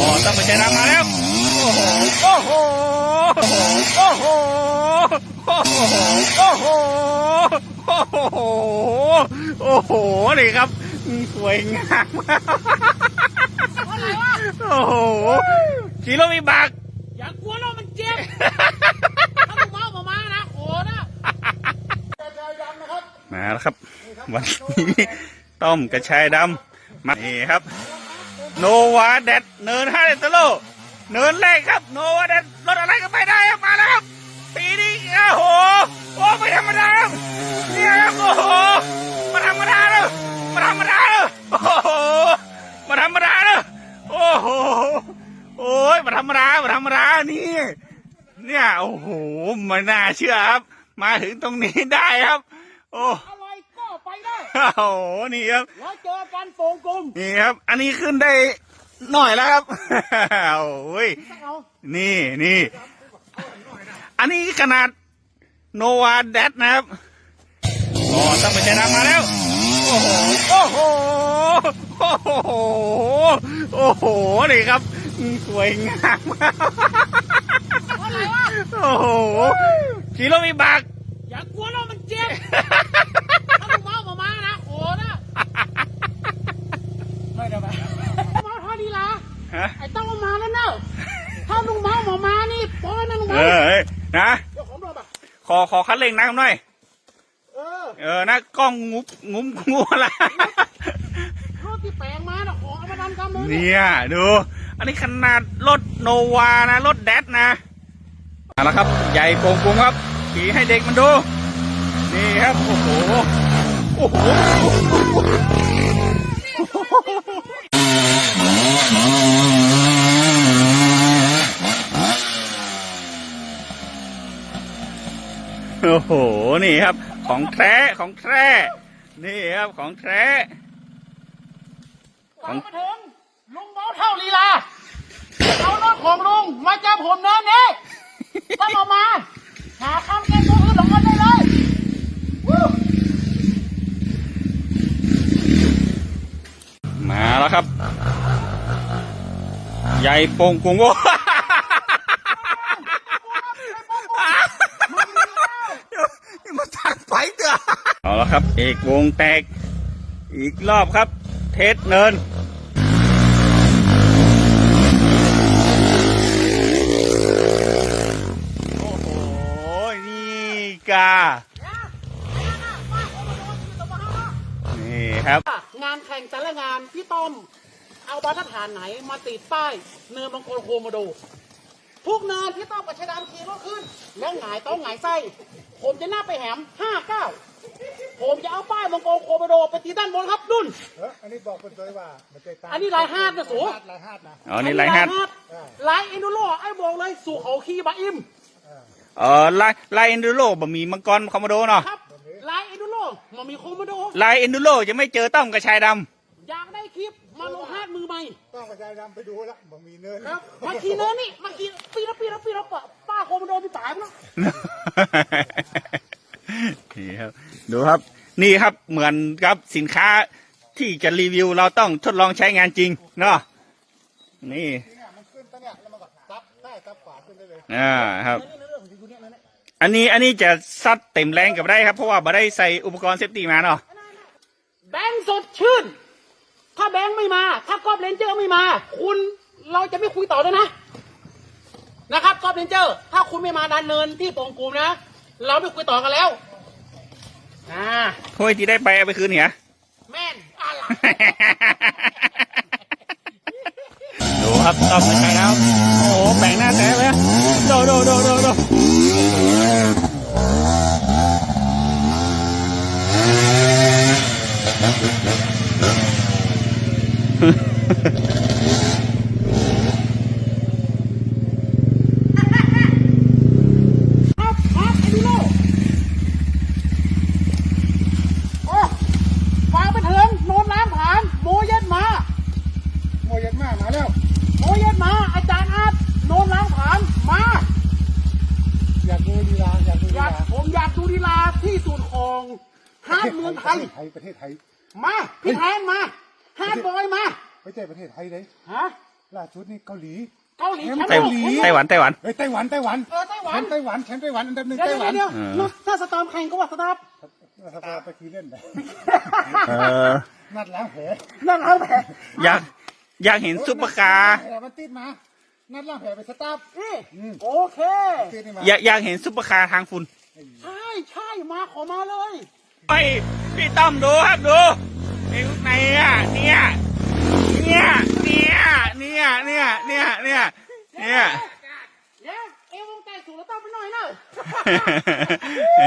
อ๋อต้องไปใช้น้ำมาแล้วโอ้โหโอ้โหโอ้โหโอ้โหโอ้โหโอ้โหโอ้โหนี่ครับสวยงามโอ้โหขี่รถวิบากอย่ากลัวเรามันเจ็บถ้ามึงเมาประมานะโอ้นะมาแล้วครับ วันนี้ต้มกระชายดำมานี่ครับ โนวาเด็ดเนินห้าเดตโลเนินแรกครับโนวาเด็ดรถอะไรก็ไปได้ครับมาแล้วครับปีนี้โอ้โหโอ้ไม่ธรรมดาครับเนี่ยครับโอ้โหมาธรรมดาเลยมาธรรมดาเลยโอ้โหมาธรรมดาเลยโอ้โหโอ้ยมาธรรมดามาธรรมดานี่เนี่ยโอ้โหไม่น่าเชื่อครับ มาถึงตรงนี้ได้ครับ โอ้ โอ้โหนี่ครับ แล้วเจอกันโป่งกลมนี่ครับ อันนี้ขึ้นได้หน่อยแล้วครับ โอ้ย เอานี่นี่ อันนี้ขนาดโนวาเดดนะครับอ๋อต้องไปใช้น้ำมาแล้ว โอ้โห โอ้โห โอ้โห โอ้โห นี่ครับ สวยงามมากอะไรวะโอ้โหขี่รถวิบากอย่ากลัวเรามันเจ็บ ถ้ามึงเมาประมาณนะโอ้นะ ไม่ได้ไหม เมาเท่าดีละ ฮะ ไอ้ต้องเอามาแล้วเนอะถ้ามึงเมาประมาณนี่ปล่อยนะมึง เอ เมา อเอ้ย นะ เดี๋ยวผมโดนปะขอขอคัดเร่งนะครับหน่อย เออเออนะกล้องงุบงุ้มงูอะไร รถที่แปลงมาน่ะขอเอามาทำกำมือเนี่ยดู อันนี้ขนาดรถโนวานะ รถแดดนะมาแล้วครับ ใหญ่โป่งปุงครับขี่ให้เด็กมันดู นี่ครับ โอ้โห โอ้โห โอ้โห นี่ครับ ของแท้ของแท้นี่ครับของแท้ฟังมาถึงลุงเมาเท่าลีลา เอารถของลุงมาจับผมเนินนี้ต้องเอามา หาคำแก้ตัวคือหลงกันได้เลยวู้มาแล้วครับ ใหญ่โป่งกุงโอ้ นี่มาตักไปเถอะเอาละ ครับ เอกวงแตก อีกรอบครับ เทสเนิน โอ้โห นี่กา นี่ครับ งานแข่งแต่ละงาน พี่ต้อม เอาบรรทัดฐานไหนมาติดป้าย เนินบางคนโคมาดู ทุกเนินพี่ต้อมกับชายดำขี่รถขึ้น แล้วหงายต้องหงายไส้ ผมจะหน้าไปแหมห้าเก้าผมจะเอาป้ายบางคนโคมาดูไปตีด้านบนครับดุนเอออันนี้บอกเป็นตัวว่ามันจะตามอันนี้ลายฮาดนะสู ลายฮาดนะอ๋อนี่ไรฮัทลายเอ็นดูโรไอ้บอกเลยสู่เขาขี่บะอิม เออไลน์ไลน์เอนดูโรบะหมี่มังกรคอมโมโดเนาะครับลายเอ็นดูโรมันมีโคมาดูไลน์เอนดูโรจะไม่เจอต้อมกระชายดอยากได้คลิป มาลงฮาดมือใหม่ ต้องกระจายดำไปดูแล้วมันมีเนินครับมาขี่เนินนี่มาขี่ปีละปีละปีละปะป้าโคมาดูพี่ตายมั้งำนี่ครับ ดูครับ นี่ครับเหมือนกับสินค้าที่จะรีวิวเราต้องทดลองใช้งานจริงเนาะนี่เนี่ยมันขึ้นตั้งเนี่ยแล้วมันก็ซับได้ซับขวาขึ้นได้เลยอ่าครับ อันนี้อันนี้จะซัดเต็มแรงกับได้ครับ เพราะว่าบ่ได้ใส่อุปกรณ์เซฟตี้มาเนาะแบงค์สดชื่น ถ้าแบงค์ไม่มา ถ้ากอบเลนเจอร์ไม่มา คุณเราจะไม่คุยต่อแล้วนะ นะครับกอบเลนเจอร์ ถ้าคุณไม่มาดันเนินที่โป่งกูมนะ เราไม่คุยต่อกันแล้วอ่าถ้วยที่ได้ไปเอาไปคืนเหรอแม่นอะไรดูครับต้อมกระชายแล้ว โอ้โหแบ่งหน้าแท้เลยโดโดโดโดโด ครับครับไอ้ดูโลโอ้ฟังไปถึงโนนน้ำผานโมเย็ดมา โมยันมากมาแล้ว โมเย็ดมา อาจารย์อาร์ตโนนน้ำผานมา อยากดูลีลาอยากดูลี อยาก ลา ผมอยากดูลีลาที่สุดของฮาร์ดเมืองไทยไทยประเทศไทย มาพี่แทนมาฮาร์ดบอยมา ไม่ใช่ประเทศไทยเลยฮะล่าสุดนี่เกาหลี เกาหลีแชมป์ไต้โลหกวันไต้หวันไต้หวันเฮ้ยไต้หวันไต้หวันเออไต้หวันแชมป์ไต้หวันแชมป์ไต้หวันอันดับหนึ่งเดี๋ยวไต้หเดี๋วัยนวเดี๋ยวถ้าสตาร์มแข่งก็ว่าสตาร์มสภาไปทีเล่นไปเออนัดล้างแผลนั่นเอาแผลอยากอยากเห็นซุปเปอร์คาร์แผลมันติดมา นัดล้างแผลไปสตาร์ทนี่โอเคติดนี่มาอยากอยากเห็นซุปเปอร์คาร์ทางฝุ่น ใช่ใช่มาขอมาเลย ไปพี่ต้อมดูครับดูไอ้ไหนอะเนี่ยเนี่ยเนี่ยเนี่ยเนี่ยเนี่ยเนี่ยเนี่ยเดี๋ยวเอวงแต่สูงแล้วต้องไปหน่อยเนอะ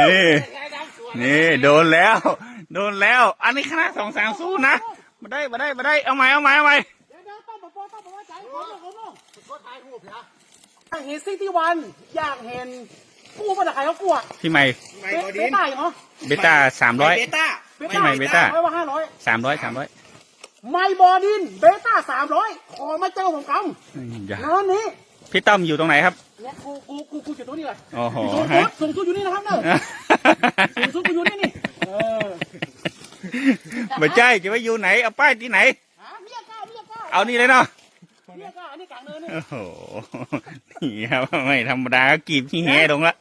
นี่นี่โดนแล้ว โดนแล้ว อันนี้คณะสองสามสู้นะมาได้มาได้มาได้เอาใหมเอาใหมเอาใหมเดี๋ยวเดี๋ยวต้องบอกต้องบอกว่าใจผมบอกผมบอกก็ถ่ายรูปนะอยากเห็นซิตี้วันอยากเห็น กู้มันอะใครเขากลัวพี่ใหม่เบเบต้าเหรอเบต้าสามร้อยพี่ใหม่เบต้าร้อยว่าห้าร้อยสามร้อยสามร้อยไมบอดินเบต้าสามร้อยขอมาเจอผมกอย่าำร้านนี้พี่ต้อมอยู่ตรงไหนครับเนี่ยกูกูกูกูจุดตรงนี้เลยโอ้โหสูงสุฮะดสูงสุดอยู่นี่นะครับเนอะสูงสุดกูอยู่นี่นี่เออไม่ใช่จะไปอยู่ไหนเอาป้ายที่ไหนหาเมียก้าเมียก้าเอานี่เลยเนาะเมียก้าอันนี้กลางเนินนี่โอ้โห นี่ครับไม่ธรรมดาก็กีบที่แหลงละ